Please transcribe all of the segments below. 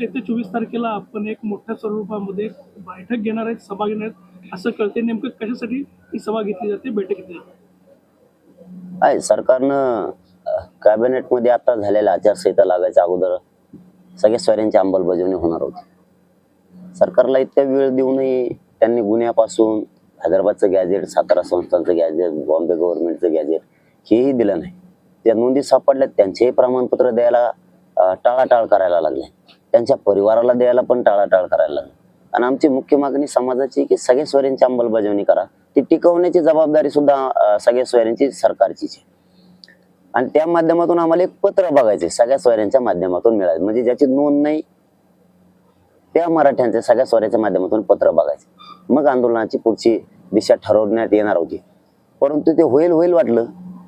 येत्या चोवीस तारखेला आपण एक मोठ्या स्वरूपामध्ये बैठक घेणार आहेत सभा घेणार आहेत. असं कळते नेमकं कशासाठी ही सभा घेतली जाते बैठक घेतली जाते. आहे सरकारनं कॅबिनेटमध्ये आता झालेल्या आचारसंहिता लागायच्या अगोदर सगळ्या स्वाऱ्यांची अंमलबजावणी होणार होती. सरकारला इतका वेळ देऊनही त्यांनी गुन्ह्यापासून हैदराबादचं गॅजेट सातारा संस्थांचं गॅजेट बॉम्बे गव्हर्नमेंटचं गॅजेट हेही दिलं नाही. त्या नोंदी सापडल्यात त्यांचेही प्रमाणपत्र द्यायला टाळाटाळ करायला लागले. त्यांच्या परिवाराला द्यायला पण टाळाटाळ करायला लागले. आणि आमची मुख्य मागणी समाजाची की सगळ्या स्वरांची अंमलबजावणी करा. ती टिकवण्याची जबाबदारी सुद्धा सगळ्या स्वरांची सरकारचीच आहे. आणि त्या माध्यमातून आम्हाला एक पत्र बघायचे सगळ्या स्वरांच्या माध्यमातून मिळाले म्हणजे ज्याची नोंद नाही त्या मराठ्यांच्या सगळ्या स्वराच्या माध्यमातून पत्र बघायचे. मग आंदोलनाची पुढची दिशा ठरवण्यात येणार होती. परंतु ते होईल होईल वाटलं.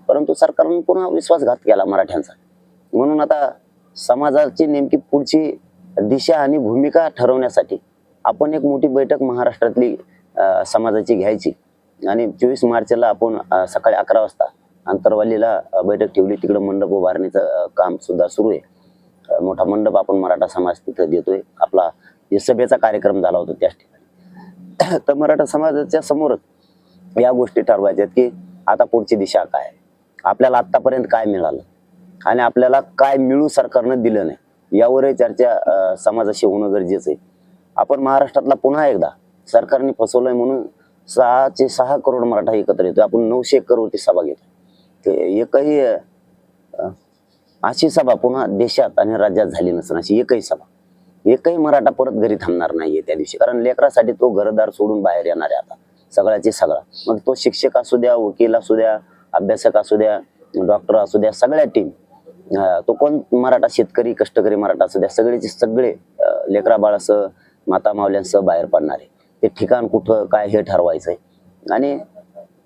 परंतु सरकारनं पुन्हा विश्वासघात केला मराठ्यांचा. म्हणून आता समाजाची नेमकी पुढची दिशा आणि भूमिका ठरवण्यासाठी आपण एक मोठी बैठक महाराष्ट्रातली समाजाची घ्यायची. आणि चोवीस मार्चला आपण सकाळी अकरा वाजता आंतरवालीला बैठक ठेवली. तिकडं मंडप उभारणीचं काम सुद्धा सुरू आहे. मोठा मंडप आपण मराठा समाज तिथं देतोय. आपला जे सभेचा कार्यक्रम झाला होता त्याच ठिकाणी. तर मराठा समाजाच्या समोरच या गोष्टी ठरवायच्या की आता पुढची दिशा काय आहे. आपल्याला आतापर्यंत काय मिळालं? आणि आपल्याला काय मिळू सरकारनं दिलं नाही? यावरही चर्चा समाजाशी होणं गरजेचं आहे. आपण महाराष्ट्रातला पुन्हा एकदा सरकारने फसवलंय म्हणून सहाचे सहा करोड मराठा एकत्र येतोय. आपण नऊशे एक करोडची सभा घेतो ते एकही अशी सभा पुन्हा देशात आणि राज्यात झाली नसेल अशी एकही सभा. एकही मराठा परत घरी थांबणार नाहीये त्या दिवशी. कारण लेकरासाठी तो घरदार सोडून बाहेर येणार आहे आता. सगळ्याचे सगळा. मग तो शिक्षक असू द्या वकील असू द्या अभ्यासक असू द्या डॉक्टर असू द्या सगळ्या टीम तो कोण? मराठा शेतकरी कष्टकरी मराठा असू द्या सगळेचे सगळे लेकरा बाळासह माता मावल्यांसह बाहेर पडणारे. ते ठिकाण कुठं काय हे ठरवायचंय. आणि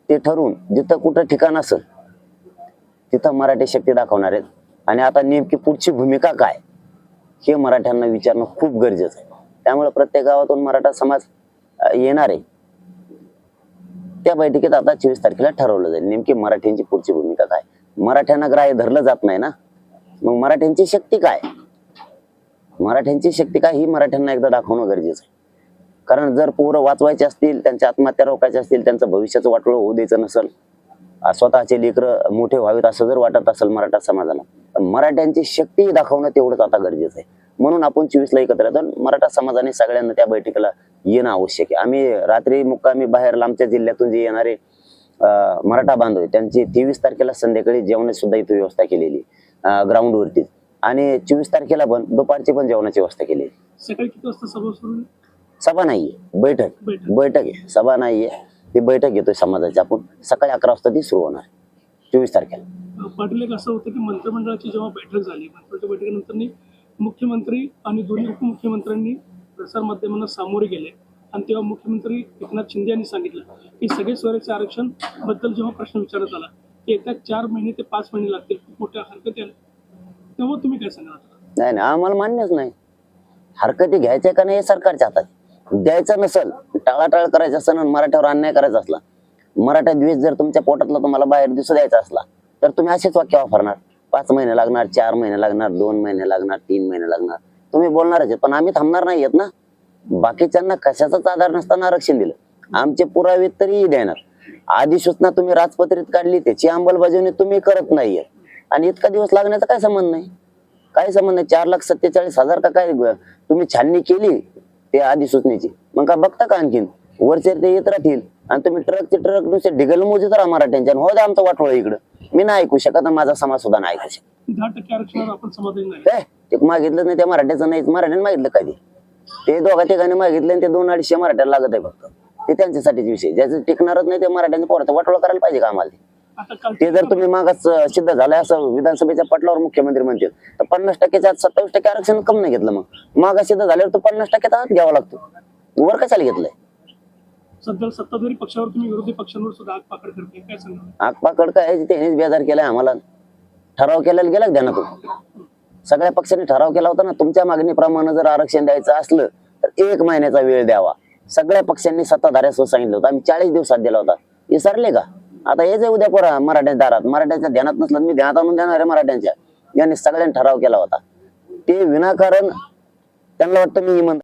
ते ठरवून जिथं कुठं ठिकाण असेल तिथं मराठी शक्ती दाखवणार आहेत. आणि आता नेमकी पुढची भूमिका काय? हे मराठ्यांना विचारणं खूप गरजेचं आहे. त्यामुळे प्रत्येक गावातून मराठा समाज येणार आहे. त्या बैठकीत आता चोवीस तारखेला ठरवलं जाईल. नेमकी मराठ्यांची पुढची भूमिका काय? मराठ्यांना ग्राह्य धरलं जात नाही ना? मग मराठ्यांची शक्ती काय? मराठ्यांची शक्ती काय ही मराठ्यांना एकदा दाखवणं गरजेचं आहे. कारण जर पोरं वाचवायचे असतील त्यांच्या आत्महत्या रोखायच्या असतील त्यांचं भविष्याचं वाटोळं होऊ द्यायचं नसेल स्वतःचे लेकरं मोठे व्हावेत असं जर वाटत असेल मराठा समाजाला तर मराठ्यांची शक्ती दाखवणं तेवढंच आता गरजेचं आहे. म्हणून आपण चोवीसला एकत्र येतो मराठा समाजाने सगळ्यांना त्या बैठकीला येणं आवश्यक आहे. आम्ही रात्री मुक्कामी बाहेर लांबच्या जिल्ह्यातून जे येणारे मराठा बांधव त्यांची तेवीस तारखेला संध्याकाळी जेवणाची सुद्धा इथं व्यवस्था केलेली ग्राउंड वरती आणि चोवीस तारखेला पण दुपारची पण जेवणाची व्यवस्था केलेली सकाळी किती वाजता सभा सुरू? सभा नाहीये बैठक. बैठक. आहे. सभा नाहीये. ती बैठक घेतोय समाजाची. आपण सकाळी अकरा वाजता ती सुरू होणार. चोवीस तारखेला. पाटील एक असं होतं की मंत्रिमंडळाची जेव्हा बैठक झाली मंत्रिमंडळाच्या बैठकीनंतर मुख्यमंत्री आणि दोन्ही उपमुख्यमंत्र्यांनी प्रसारमाध्यमांना सामोरे गेले. आणि तेव्हा मुख्यमंत्री एकनाथ शिंदे यांनी सांगितलं की सगळे स्वराज्य आरक्षणबद्दल जेव्हा प्रश्न विचारण्यात आला येत्या चार महिने ते पाच महिने लागतील खूप मोठ्या हरकती आल्या. तेव्हा तुम्ही काय सांगणार नाही नाही आम्हाला मान्यच नाही. हरकती घ्यायच्या का नाही हे सरकारच्या हातात द्यायचं नसेल टाळाटाळ करायचं असेल आणि मराठ्यावर अन्याय करायचा असला मराठा द्वेष जर तुमच्या पोटातला तुम्हाला बाहेर दिसू द्यायचा असला तर तुम्ही असेच वाक्य वापरणार. पाच महिने लागणार चार महिने लागणार दोन महिने लागणार तीन महिने लागणार. तुम्ही बोलणारच पण आम्ही थांबणार नाही आहेत ना. बाकीच्यांना कशाचाच आधार नसताना आरक्षण दिलं. आमचे पुरावे तरीही देणार. अधिसूचना तुम्ही राजपत्रित काढली त्याची अंमलबजावणी तुम्ही करत नाहीये. आणि इतका दिवस लागण्याचा काय संबंध नाही? काय संबंध नाही? चार लाख सत्तेचाळीस हजार का काय? तुम्ही छाननी केली ते अधिसूचनेची मग का बघता का आणखीन? वरचे ते येत राहतील. आणि तुम्ही ट्रकचे ट्रक नुसते ढिगल मोजीत राहा मराठ्यांच्या हो द्या आमचं वाटोळ इकडं. मी नाही ऐकू शकत माझा समाज सुद्धा नाही ऐकू शकत. नाही. ते मागितलं नाही त्या मराठ्याचं नाहीच. मराठ्याने मागितलं कधी? ते दोघा ठिकाणी मागितलं आणि ते दोन अडीचशे मराठ्याला लागत आहे फक्त. ते त्यांच्यासाठीच विषय. ज्याचं टिकणारच नाही ते मराठ्यांनी पोराचं वाटोळ करायला पाहिजे का आम्हाला ते? ते जर तुम्ही मागास सिद्ध झालंय असं विधानसभेच्या पटलावर मुख्यमंत्री म्हणतील तर पन्नास टक्क्याच्या सत्तावीस टक्के आरक्षण कम नाही घेतलं मग. मागास सिद्ध झाल्यावर तो पन्नास टक्क्याचा आत घ्यावा लागतो. वर कशाला घेतलंय? सध्या सत्ताधारी पक्षावर तुम्ही विरोधी पक्षांवर सुद्धा आग पाकड करते काय सांगा आगपाकड काय? त्यांनीच बेजार केलाय आम्हाला. ठराव केलेला गेला का ध्यानातून सगळ्या पक्षांनी ठराव केला होता ना तुमच्या मागणीप्रमाणे जर आरक्षण द्यायचं असलं तर एक महिन्याचा वेळ द्यावा. सगळ्या पक्षांनी सत्ताधाऱ्या सांगितलं होतं. आम्ही चाळीस दिवसात दिला होता. विसरले का? आता हेच आहे उद्या पोरा मराठ्या दारात मराठ्यांच्या ध्यानात नसलं मी ध्यानात आणून देणार आहे मराठ्यांच्या. यांनी सगळ्यांनी ठराव केला होता. ते विनाकारण त्यांना वाटतं मी इमान